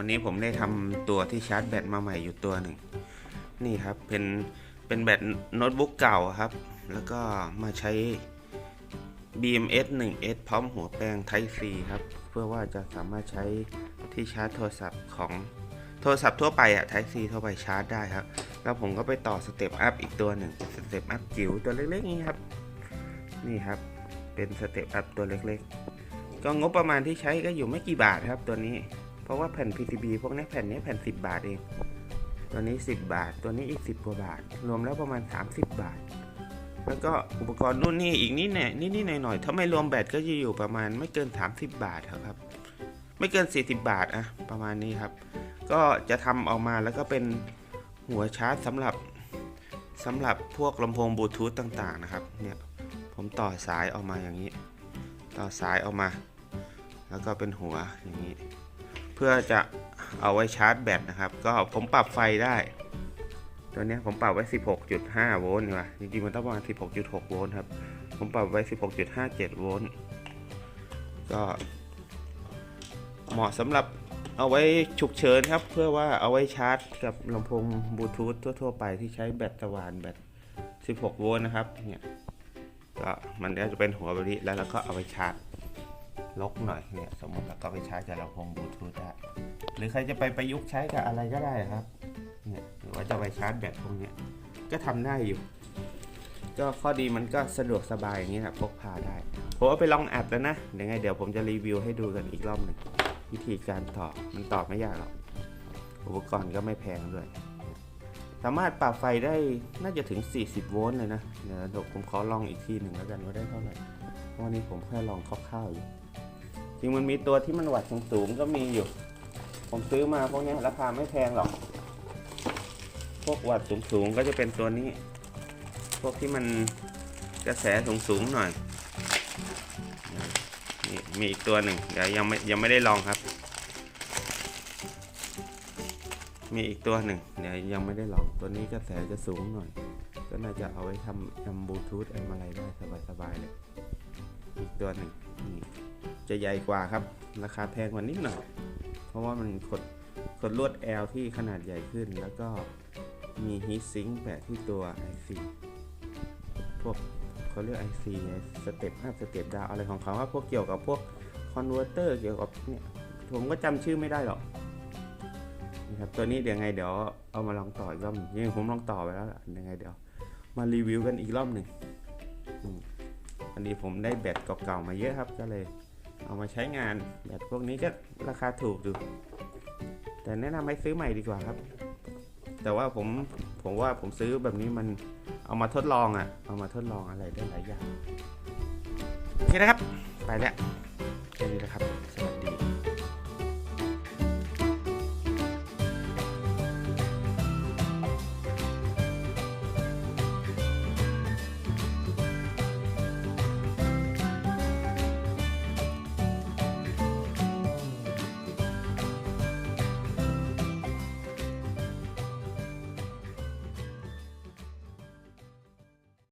วันนี้ผมได้ทำตัวที่ชาร์จแบตมาใหม่อยู่ตัวหนึ่ง นี่ครับ เป็น เป็นแบตโน้ตบุ๊กเก่าครับ แล้วก็มาใช้ BMS 1S พร้อมหัวแปลง Type C ครับ เพื่อว่าจะสามารถใช้ที่ชาร์จโทรศัพท์ของโทรศัพท์ทั่วไปอะ Type C ทั่วไปชาร์จได้ครับ แล้วผมก็ไปต่อสเต็ปอัพอีกตัวหนึ่งสเต็ปอัพจิ๋วตัวเล็กๆนี่ครับ นี่ครับ เป็นสเต็ปอัพตัวเล็กๆ ก็งบประมาณที่ใช้ก็อยู่ไม่กี่บาทครับตัวนี้ เพราะว่าแผ่น PCB พวกนี้แผ่นนี้แผ่น 10 บาทเอง ตัวนี้ 10 บาท ตัวนี้อีก 10 กว่าบาท รวมแล้วประมาณ 30 บาท แล้วก็อุปกรณ์นู่นนี่อีกนิดหน่อยนิดนิดหน่อยหน่อยๆถ้าไม่รวมแบตก็จะอยู่ประมาณไม่เกิน 30 บาทครับ ไม่เกิน 40 บาทอะประมาณนี้ครับ ก็จะทำออกมาแล้วก็เป็นหัวชาร์จสำหรับสำหรับพวกลำโพงบลูทูธต่างๆนะครับ เนี่ยผมต่อสายออกมาอย่างนี้ ต่อสายออกมา แล้วก็เป็นหัวอย่างนี้ เพื่อจะเอาไว้ชาร์จแบตนะครับ ก็ผมปรับไฟได้ ตัวนี้ผมปรับไว้ 16.5 โวลต์ดีกว่าจริงๆมันต้องประมาณ 16.6 โวลต์ครับ ผมปรับไว้ 16.57 โวลต์ก็เหมาะสำหรับเอาไว้ฉุกเฉินครับ เพื่อว่าเอาไว้ชาร์จกับลำโพงบลูทูธทั่วๆไปที่ใช้แบตสว่านแบต 16 โวลต์นะครับเนี่ยก็มันก็จะเป็นหัวแบบนี้แล้วเราก็เอาไปชาร์จ ลกหน่อยเนี่ยสมมติเราก็ไปใช้กับลำโพงบลูทูธได้หรือใครจะไปประยุกต์ใช้กับอะไรก็ได้ครับเนี่ยหรือว่าจะไปชาร์จแบตพวกเนี้ยก็ทำได้อยู่ ก็ข้อดีมันก็สะดวกสบายอย่างนี้นะพกพาได้ผมเอาไปลองอัดแล้วนะเดี๋ยวไงเดี๋ยวผมจะรีวิวให้ดูกันอีกรอบหนึ่งวิธีการต่อมันต่อไม่ยากหรอกอุปกรณ์ก็ไม่แพงด้วย สามารถปรับไฟได้น่าจะถึง 40 โวลต์เลยนะเดี๋ยวผมขอลองอีกทีหนึ่งแล้วกันว่าได้เท่าไหร่วันนี้ผมแค่ลองคร่าวๆอยู่ จริงมันมีตัวที่มันวัดสูงๆก็มีอยู่ ผมซื้อมาพวกนี้ราคาไม่แพงหรอก พวกวัดสูงๆก็จะเป็นตัวนี้ พวกที่มันกระแสสูงๆหน่อยนี่มีอีกตัวหนึ่งเดี๋ยวยังไม่ยังไม่ได้ลองครับ มีอีกตัวหนึ่งเดี๋ยวยังไม่ได้ลองตัวนี้กระแสจะสูงหน่อย ก็น่าจะเอาไว้ทำทำบลูทูธแอมอะไรได้สบายๆเลย อีกตัวหนึ่งนี่ จะใหญ่กว่าครับ ราคาแพงกว่านิดหน่อย เพราะว่ามันขดขดลวด L ที่ขนาดใหญ่ขึ้น แล้วก็มีฮีทซิงค์แปะที่ตัว IC พวกเขาเรียก IC สเต็ปอัพสเต็ปดาวอะไรของเขาว่าพวกเกี่ยวกับพวกคอนเวอร์เตอร์เกี่ยวกับเนี่ยผมก็จำชื่อไม่ได้หรอกนะครับตัวนี้เดี๋ยวไงเดี๋ยวเอามาลองต่ออีกรอบยังผมลองต่อไปแล้วล่ะเดี๋ยวไงเดี๋ยว มารีวิวกันอีกรอบหนึ่งอันนี้ผมได้แบตเก่าๆมาเยอะครับก็เลย เอามาใช้งานแบบพวกนี้ก็ราคาถูกอยู่แต่แนะนำให้ซื้อใหม่ดีกว่าครับ แต่ว่าผมผมว่าผมซื้อแบบนี้มันเอามาทดลองอะ่ะ เอามาทดลองอะไรได้หลายอย่างโอเคนะครับ ไปแล้วแค่นี้นะครับ